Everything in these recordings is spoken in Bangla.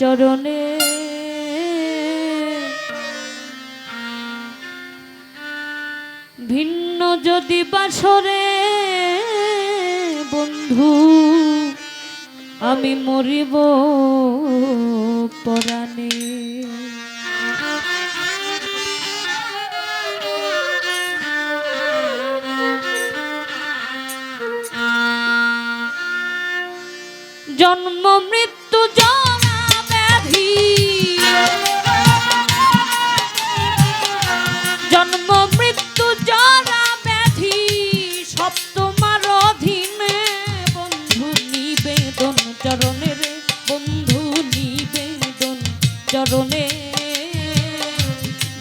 চরণে। ভিন্ন যদি বাসরে বন্ধু আমি মরিব পরাণে। জন্ম জীবনে।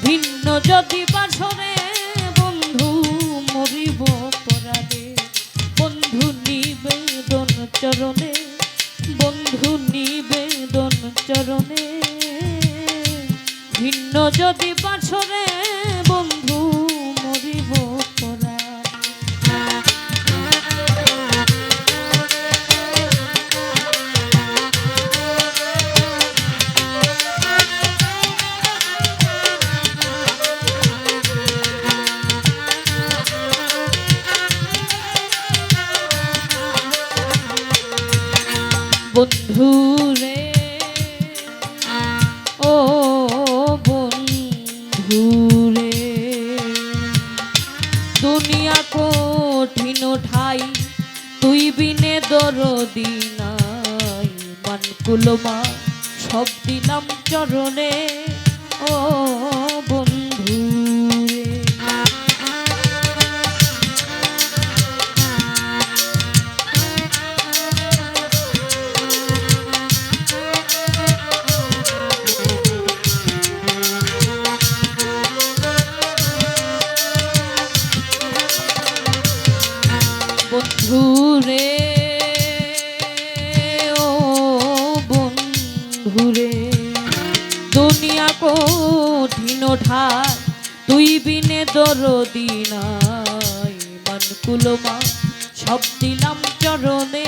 ভিন্ন যদি বাসরে বন্ধু মরিব পরারে বন্ধু নিবেদন চরণে, বন্ধু নিবেদন চরণে। ভিন্ন যদি বাসরে মরদিনাই মানকুলো মা সব দিলাম চরণে। ও চরদিনাই মনকুলমা সব দিলাম চরণে।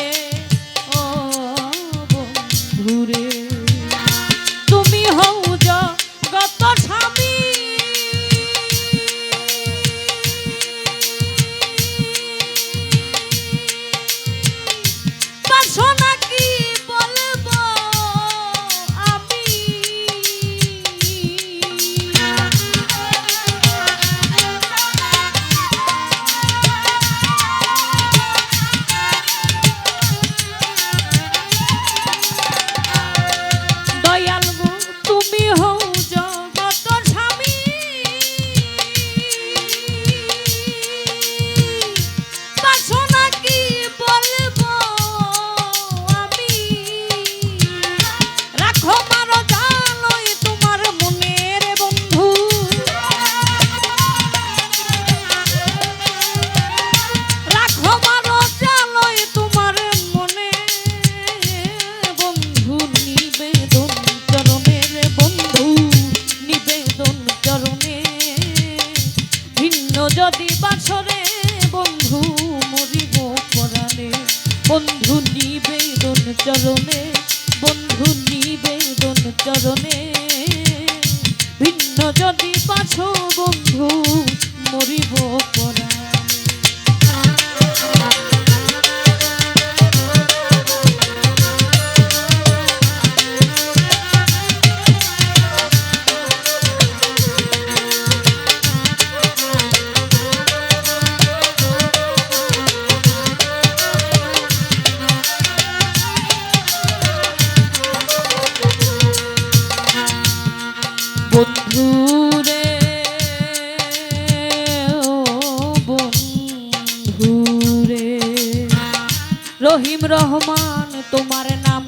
রহিম রহমান, তোমার নাম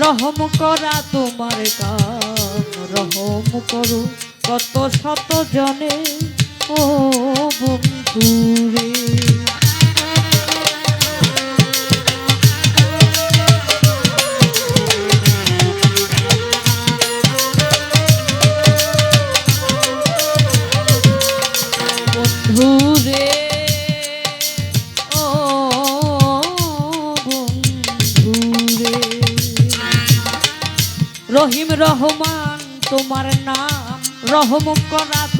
রহম করা তোমার কাম রহম করো কত শত জনে, ও বন্ধুরে।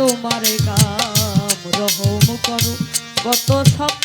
তোমার কাম রহম করো। কত শত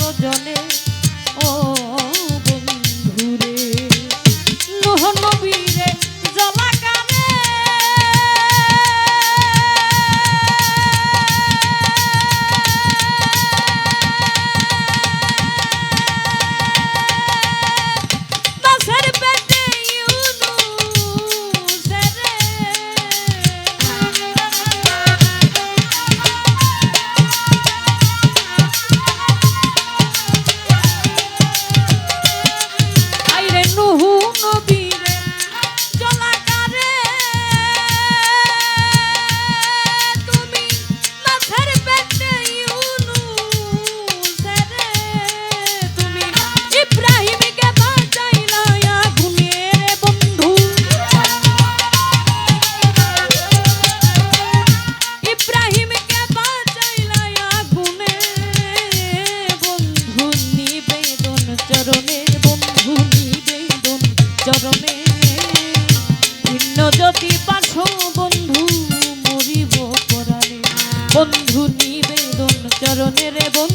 বন্ধু নিবেদন চরণের বন্ধু।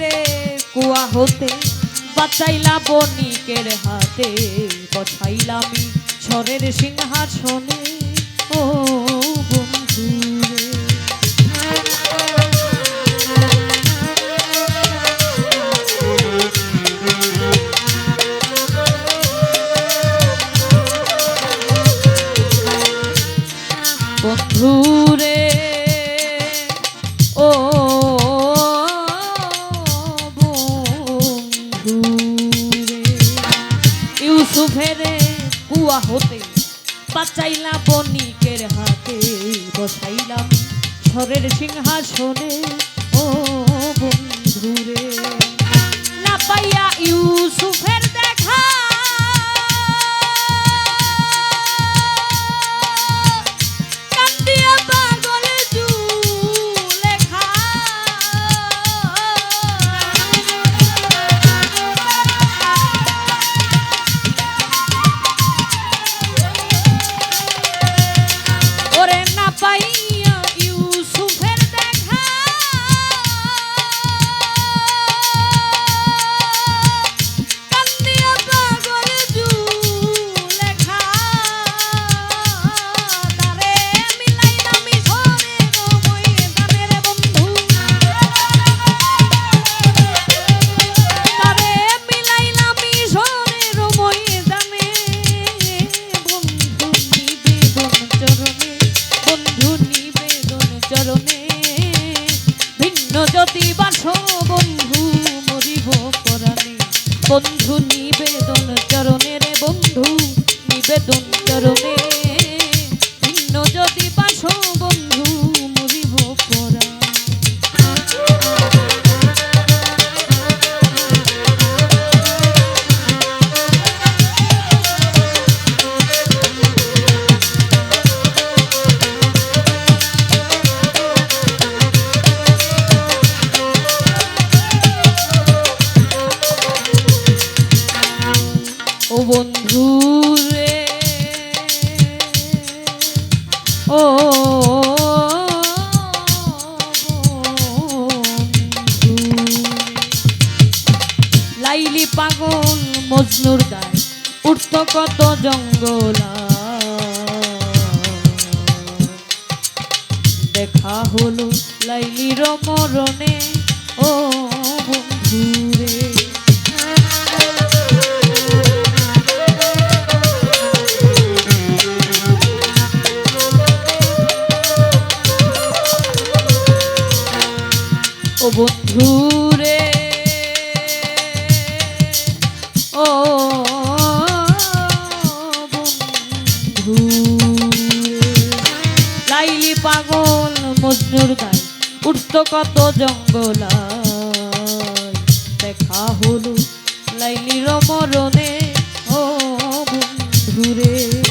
রে কুয়া হতে বাঁচাইলা বণিকের হাতে বসাইলামি ছরের সিংহাসনে। ও বন্ধু বন্ধু you. মজনুর গায়ে উঠত কত জঙ্গলা দেখা হলো লাইলির মরণে। ও বন্ধুরে।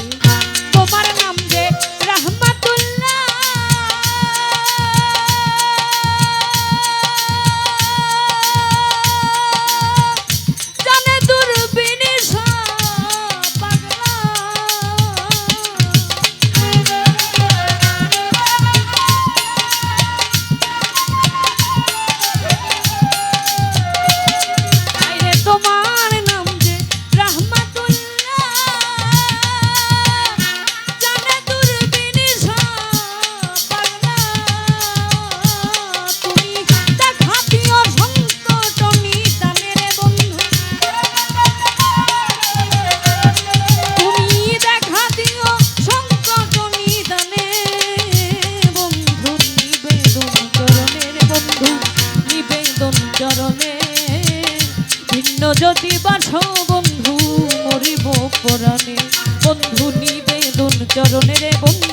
বন্ধু নিবেদন চরণের বন্ধু।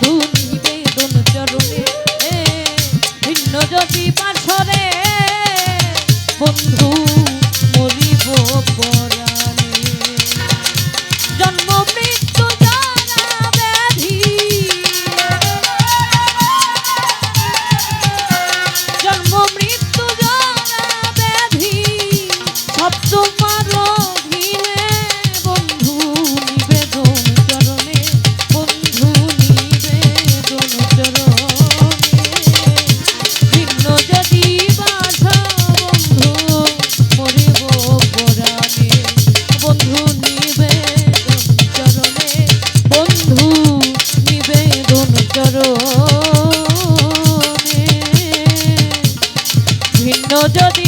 yo